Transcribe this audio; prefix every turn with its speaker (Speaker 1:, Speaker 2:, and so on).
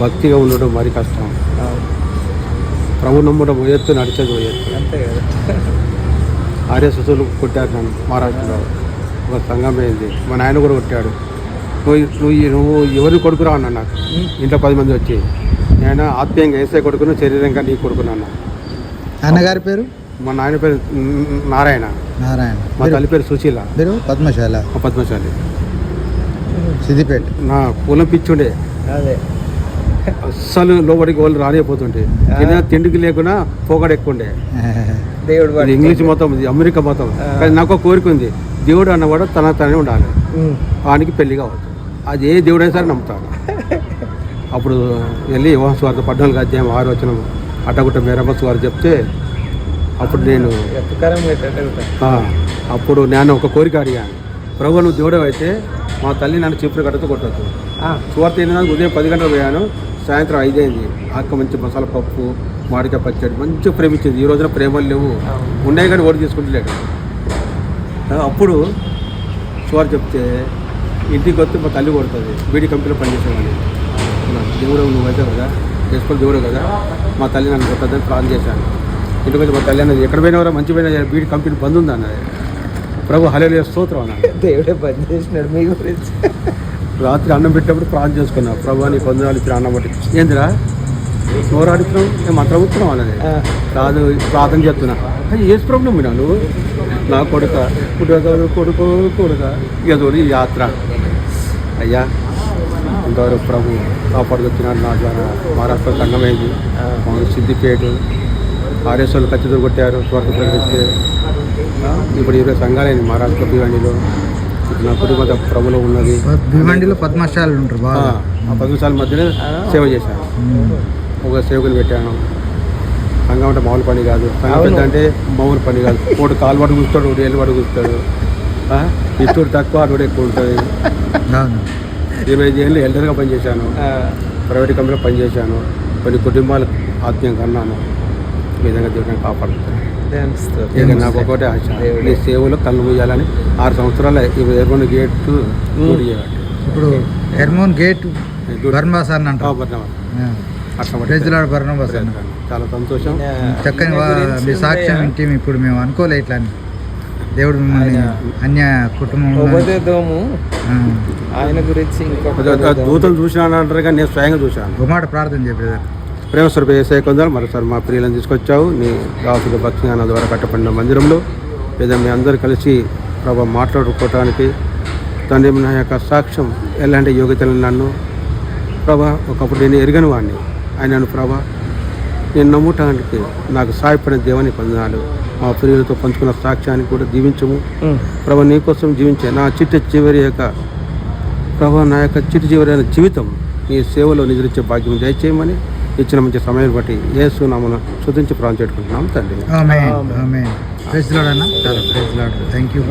Speaker 1: భక్తిగా ఉండడం మరి కష్టం. ప్రభు నమ్మడం ఎత్తు నడిచేది
Speaker 2: అంతే కదా.
Speaker 1: ఆర్ఎస్ఎస్లు కొట్టారు నన్ను మహారాష్ట్రలో. ఒక సంఘం అయింది. మా నాయన కూడా కొట్టాడు. నువ్వు నువ్వు నువ్వు ఎవరిని కొడుకురా అన్నా నాకు? ఇంట్లో పది మంది వచ్చి. నేను ఆత్మీయంగా వేసే కొడుకును శరీరంగా నీ కొడుకున్నా
Speaker 3: అన్నగారి పేరు?
Speaker 1: మా నాయన పేరు నారాయణ.
Speaker 3: నారాయణ.
Speaker 1: మా తల్లి పేరు సుశీల.
Speaker 3: మీరు పద్మశాల?
Speaker 1: పద్మశాలి.
Speaker 3: సిద్దిపేట.
Speaker 1: నా పొలం పిచ్చుండే.
Speaker 2: అదే.
Speaker 1: అస్సలు లోపలికి వాళ్ళు రానిపోతుంటే తినే తిండికి లేకుండా పోగడ ఎక్కువ ఉండే
Speaker 2: దేవుడు
Speaker 1: ఇంగ్లీష్ మతం ఇది అమెరికా మతం. కానీ నాకు ఒక కోరిక ఉంది. దేవుడు అన్నవాడు తన తనే ఉండాలి. వానికి పెళ్ళి కావద్దు. అది ఏ దేవుడైనా సరే నమ్ముతాను అప్పుడు వెళ్ళి యోహాను స్వార్థ పద్నాలుగు అధ్యాయం ఆరు వచ్చిన అట్టగుట్ట మేరమ్మ వారు చెప్తే అప్పుడు నేను అప్పుడు నేను ఒక కోరిక అడిగాను. ప్రభు నువ్వు దేవుడు అయితే మా తల్లి నన్ను చీపురు కట్టతో కొట్టద్దు. సువార్త ఏంటంటే ఉదయం పది గంటలకు పోయాను. సాయంత్రం ఐదైంది. అక్క మంచి మసాలా పప్పు మామిడికాయ పచ్చడి మంచిగా ప్రేమించింది ఈ రోజున ప్రేమలు లేవు. ఉన్నాయి కానీ ఓడి తీసుకుంటలేడు. అప్పుడు సువార్ చెప్తే ఇంటికి వస్తే మా తల్లి కొడుతుంది బీడీ కంపెనీలో పనిచేసేవాడిని. దేవుడు నువ్వైతే కదా చేసుకొని దేవుడు కదా మా తల్లి నన్ను కొట్టద్దని ప్లాన్ చేశాను. ఇంటికి వచ్చి మా తల్లి అన్నది ఎక్కడ పోయినవరా? మంచి పోయినా బీడీ కంపెనీ బంద్ ఉంది అన్నది ప్రభు హలేలు స్తోత్రం అన్నాడు.
Speaker 2: దేవుడే పని చేసినాడు మీ గురించి.
Speaker 1: రాత్రి అన్నం పెట్టినప్పుడు ప్రార్థన చేసుకున్నా. ప్రభు నీ కొందనాలు ఇచ్చిన అన్నం బట్టి ఏందిరా? నోరు అడుగుతున్నావు నేను మంత్రం ఉత్తరం అన్నది. కాదు ప్రార్థన చేస్తున్నా. "అయ్య, ఏ ప్రాబ్లం వినా నువ్వు? నా కొడుక కొడుకు కొడుక చూడు ఈ యాత్ర. అయ్యా ఇంతవరకు ప్రభు కాపాడుకొచ్చినాడు నా ద్వారా. మహారాష్ట్ర సంఘమైంది.
Speaker 2: ఆ.
Speaker 1: మామూలు సిద్దిపేట ఆర్ఎస్ఓలు కత్తితో కొట్టారు స్వర్గ ప్రవేశిస్తే ఇప్పుడు ఇరవై సంఘాలైంది మహారాష్ట్ర భివండిలో నా కుటుంబ ప్రభులో ఉన్నది.
Speaker 3: భీమండిలో పద్మశాలలు ఉంటారు
Speaker 1: ఆ,
Speaker 3: బాగా.
Speaker 1: ఆ పది నిమిషాల మధ్యనే సేవ చేశాను. ఒక సేవకుని పెట్టాను. సంఘం అంటే మామూలు పని కాదు. సంఘం. పెద్ద అంటే మామూలు పని కాదు. ఒకటి కాలు పడి కూర్చుతాడు ఒకటి ఏళ్ళు పడి కూర్చుతాడు ఆ, ఇస్తుడు తక్కువ అటు ఎక్కువ ఉంటుంది. ఇరవై ఐదు ఏళ్ళు ఎల్డర్గా పనిచేశాను. ప్రైవేట్ కంపెనీలో పనిచేశాను. కొన్ని కుటుంబాలు ఆత్మీయంగా అన్నాను ఈ విధంగా దేవుడిని కాపాడుతాను ఇక నాకు ఒకటే ఆశ. నీ సేవలో కళ్ళు మూయాలని ఆరు సంవత్సరాలు ఎర్రగొండ గేట్
Speaker 3: ఇప్పుడు హెర్మోన్ గేట్ బర్నబాస్ అని అంటారు. బర్నబాస్ అన్న
Speaker 1: చాలా సంతోషం.
Speaker 3: చక్కని వా- మీ సాక్ష్యం వింటే ఇప్పుడు మేము అనుకోలే ఇట్లా అని. దేవుడు మిమ్మల్ని అన్య కుటుంబం
Speaker 2: ఉపదేదోము ఆయన గురించి
Speaker 1: దూతలు చూసినాను అంటారు కానీ నేను స్వయంగా చూశాను.
Speaker 3: ఒక మాట ప్రార్థన చెప్పేదారు
Speaker 1: ప్రేమ స్వరూప ఏసే కొందరు మరోసారి మా ప్రియులను తీసుకొచ్చావు. నీ దాసుల భక్తిగాన ద్వారా కట్టబడిన మందిరంలో లేదా మీ అందరూ కలిసి ప్రభా మాట్లాడుకోవటానికి తండ్రి నా యొక్క సాక్ష్యం ఎలాంటి యోగ్యతలు నన్ను ప్రభా ఒకప్పుడు నేను ఎరగని వాడిని ఆయనను ప్రభా నేను నమ్ముటానికి నాకు సహాయపడిన దేవని పొందనాలు మా ప్రియులతో పంచుకున్న సాక్ష్యాన్ని కూడా దీవించము. ప్రభా నీ కోసం జీవించే నా చిట్ట చివరి యొక్క ప్రభా నా యొక్క చిట్ట చివరి అయిన జీవితం నీ సేవలో నిద్రించే భాగ్యం దయచేయమని ఇచ్చిన మంచి సమయం బట్టి ఏసు నామను శుద్ధించి ప్రాణం పెట్టుకుంటున్నాం తండ్రి.
Speaker 3: Thank you